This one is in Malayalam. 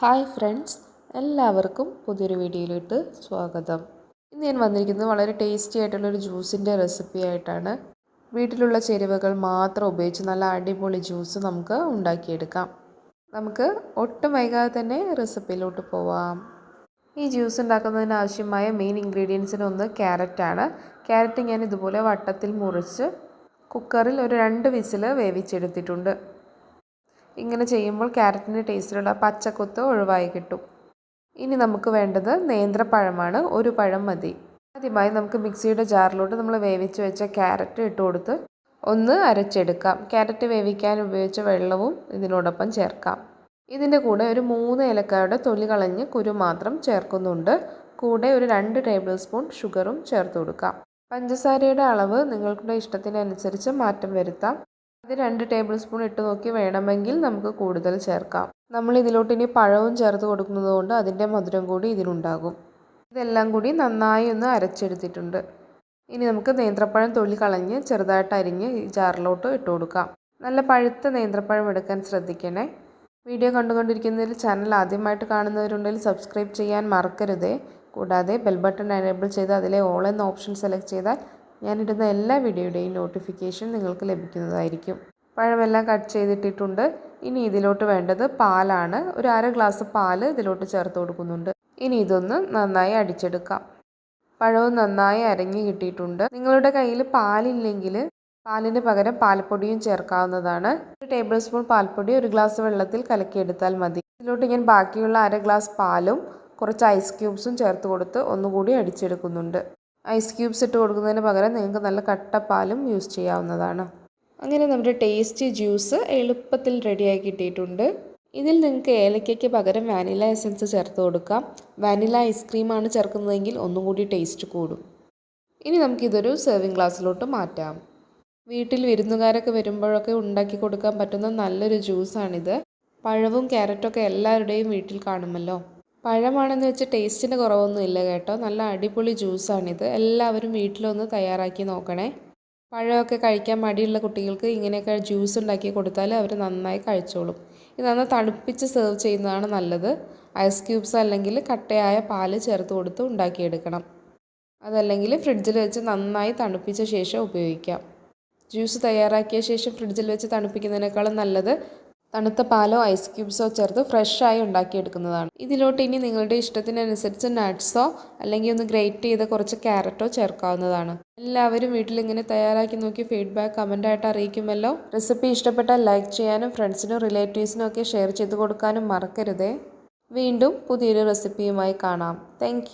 ഹായ് ഫ്രണ്ട്സ് എല്ലാവർക്കും പുതിയൊരു വീഡിയോയിലോട്ട് സ്വാഗതം. ഇന്ന് ഞാൻ വന്നിരിക്കുന്നത് വളരെ ടേസ്റ്റി ആയിട്ടുള്ളൊരു ജ്യൂസിന്റെ റെസിപ്പി ആയിട്ടാണ്. വീട്ടിലുള്ള ചേരുവകൾ മാത്രം ഉപയോഗിച്ച് നല്ല അടിപൊളി ജ്യൂസ് നമുക്ക് ഉണ്ടാക്കിയെടുക്കാം. നമുക്ക് ഒട്ടും വൈകാതെ തന്നെ റെസിപ്പിയിലോട്ട് പോവാം. ഈ ജ്യൂസ് ഉണ്ടാക്കുന്നതിന് ആവശ്യമായ മെയിൻ ഇൻഗ്രീഡിയൻസിന് ഒന്ന് ക്യാരറ്റാണ്. ക്യാരറ്റ് ഞാൻ ഇതുപോലെ വട്ടത്തിൽ മുറിച്ച് കുക്കറിൽ ഒരു രണ്ട് വിസിൽ വേവിച്ചെടുത്തിട്ടുണ്ട്. ഇങ്ങനെ ചെയ്യുമ്പോൾ ക്യാരറ്റിന്റെ ടേസ്റ്റിലുള്ള പച്ചക്കൊത്ത് ഒഴിവായി കിട്ടും. ഇനി നമുക്ക് വേണ്ടത് നേന്ത്രപ്പഴമാണ്. ഒരു പഴം മതി. ആദ്യമായി നമുക്ക് മിക്സിയുടെ ജാറിലോട്ട് നമ്മൾ വേവിച്ച് വെച്ച ക്യാരറ്റ് ഇട്ട് കൊടുത്ത് ഒന്ന് അരച്ചെടുക്കാം. ക്യാരറ്റ് വേവിക്കാൻ ഉപയോഗിച്ച വെള്ളവും ഇതിനോടൊപ്പം ചേർക്കാം. ഇതിന്റെ കൂടെ ഒരു മൂന്ന് ഏലക്കായുടെ തൊലി കളഞ്ഞ് കുരു മാത്രം ചേർക്കുന്നുണ്ട്. കൂടെ ഒരു രണ്ട് ടേബിൾ സ്പൂൺ ഷുഗറും ചേർത്ത് കൊടുക്കാം. പഞ്ചസാരയുടെ അളവ് നിങ്ങളുടെ ഇഷ്ടത്തിനനുസരിച്ച് മാറ്റം വരുത്താം. അത് രണ്ട് ടേബിൾ സ്പൂൺ ഇട്ട് നോക്കി വേണമെങ്കിൽ നമുക്ക് കൂടുതൽ ചേർക്കാം. നമ്മൾ ഇതിലോട്ട് ഇനി പഴവും ചേർത്ത് കൊടുക്കുന്നത് കൊണ്ട് അതിന്റെ മധുരം കൂടി ഇതിനുണ്ടാകും ഇതെല്ലാം കൂടി നന്നായി ഒന്ന് അരച്ചെടുത്തിട്ടുണ്ട്. ഇനി നമുക്ക് നേന്ത്രപ്പഴം തൊലി കളഞ്ഞ് ചെറുതായിട്ട് അരിഞ്ഞ് ഈ ജാറിലോട്ട് ഇട്ട് കൊടുക്കാം. നല്ല പഴുത്ത നേന്ത്രപ്പഴം എടുക്കാൻ ശ്രദ്ധിക്കണേ. വീഡിയോ കണ്ടുകൊണ്ടിരിക്കുന്നതിൽ ചാനൽ ആദ്യമായിട്ട് കാണുന്നവരുണ്ടെങ്കിൽ സബ്സ്ക്രൈബ് ചെയ്യാൻ മറക്കരുതേ. കൂടാതെ ബെൽ ബട്ടൺ എനേബിൾ ചെയ്ത് അതിലെ ഓൾ എന്ന ഓപ്ഷൻ സെലക്ട് ചെയ്താൽ ഞാനിടുന്ന എല്ലാ വീഡിയോയുടെയും നോട്ടിഫിക്കേഷൻ നിങ്ങൾക്ക് ലഭിക്കുന്നതായിരിക്കും. പഴമെല്ലാം കട്ട് ചെയ്തിട്ടിട്ടുണ്ട്. ഇനി ഇതിലോട്ട് വേണ്ടത് പാലാണ്. ഒരു അര ഗ്ലാസ് പാൽ ഇതിലോട്ട് ചേർത്ത് കൊടുക്കുന്നുണ്ട്. ഇനി ഇതൊന്ന് നന്നായി അടിച്ചെടുക്കാം. പഴവും നന്നായി അരഞ്ഞു കിട്ടിയിട്ടുണ്ട്. നിങ്ങളുടെ കയ്യിൽ പാലില്ലെങ്കിൽ പാലിന് പകരം പാൽപ്പൊടിയും ചേർക്കാവുന്നതാണ്. ഒരു ടേബിൾ സ്പൂൺ പാൽപ്പൊടി ഒരു ഗ്ലാസ് വെള്ളത്തിൽ കലക്കിയെടുത്താൽ മതി. ഇതിലോട്ട് ഞാൻ ബാക്കിയുള്ള അര ഗ്ലാസ് പാലും കുറച്ച് ഐസ് ക്യൂബ്സും ചേർത്ത് കൊടുത്ത് ഒന്നുകൂടി അടിച്ചെടുക്കുന്നുണ്ട്. ഐസ് ക്യൂബ്സ് ഇട്ട് കൊടുക്കുന്നതിന് പകരം നിങ്ങൾക്ക് നല്ല കട്ടപ്പാലും യൂസ് ചെയ്യാവുന്നതാണ്. അങ്ങനെ നമ്മുടെ ടേസ്റ്റി ജ്യൂസ് എളുപ്പത്തിൽ റെഡിയായി കിട്ടിയിട്ടുണ്ട്. ഇതിൽ നിങ്ങൾക്ക് ഏലക്കയ്ക്ക് പകരം വാനില എസൻസ് ചേർത്ത് കൊടുക്കാം. വാനില ഐസ്ക്രീമാണ് ചേർക്കുന്നതെങ്കിൽ ഒന്നും കൂടി ടേസ്റ്റ് കൂടും. ഇനി നമുക്കിതൊരു സെർവിങ് ഗ്ലാസ്സിലോട്ട് മാറ്റാം. വീട്ടിൽ വിരുന്നുകാരൊക്കെ വരുമ്പോഴൊക്കെ ഉണ്ടാക്കി കൊടുക്കാൻ പറ്റുന്ന നല്ലൊരു ജ്യൂസാണിത് പഴവും ക്യാരറ്റൊക്കെ എല്ലാവരുടെയും വീട്ടിൽ കാണുമല്ലോ. പഴമാണെന്ന് വെച്ച് ടേസ്റ്റിന് കുറവൊന്നും ഇല്ല കേട്ടോ. നല്ല അടിപൊളി ജ്യൂസാണിത് എല്ലാവരും വീട്ടിലൊന്ന് തയ്യാറാക്കി നോക്കണേ. പഴമൊക്കെ കഴിക്കാൻ മടിയുള്ള കുട്ടികൾക്ക് ഇങ്ങനെയൊക്കെ ജ്യൂസ് ഉണ്ടാക്കി കൊടുത്താൽ അവർ നന്നായി കഴിച്ചോളും. ഇത് നന്നായി തണുപ്പിച്ച് സെർവ് ചെയ്യുന്നതാണ് നല്ലത്. ഐസ് ക്യൂബ്സ് അല്ലെങ്കിൽ കട്ടയായ പാൽ ചേർത്ത് കൊടുത്ത് ഉണ്ടാക്കിയെടുക്കണം. അതല്ലെങ്കിൽ ഫ്രിഡ്ജിൽ വെച്ച് നന്നായി തണുപ്പിച്ച ശേഷം ഉപയോഗിക്കാം. ജ്യൂസ് തയ്യാറാക്കിയ ശേഷം ഫ്രിഡ്ജിൽ വെച്ച് തണുപ്പിക്കുന്നതിനേക്കാളും നല്ലത് തണുത്ത പാലോ ഐസ് ക്യൂബ്സോ ചേർത്ത് ഫ്രഷായി ഉണ്ടാക്കിയെടുക്കുന്നതാണ്. ഇതിലോട്ട് ഇനി നിങ്ങളുടെ ഇഷ്ടത്തിനനുസരിച്ച് നട്ട്സോ അല്ലെങ്കിൽ ഒന്ന് ഗ്രേറ്റ് ചെയ്ത കുറച്ച് ക്യാരറ്റോ ചേർക്കാവുന്നതാണ്. എല്ലാവരും വീട്ടിൽ ഇങ്ങനെ തയ്യാറാക്കി നോക്കി ഫീഡ്ബാക്ക് കമന്റായിട്ട് അറിയിക്കുമല്ലോ. റെസിപ്പി ഇഷ്ടപ്പെട്ടാൽ ലൈക്ക് ചെയ്യാനും ഫ്രണ്ട്സിനും റിലേറ്റീവ്സിനും ഒക്കെ ഷെയർ ചെയ്ത് കൊടുക്കാനും മറക്കരുതേ. വീണ്ടും പുതിയൊരു റെസിപ്പിയുമായി കാണാം. താങ്ക്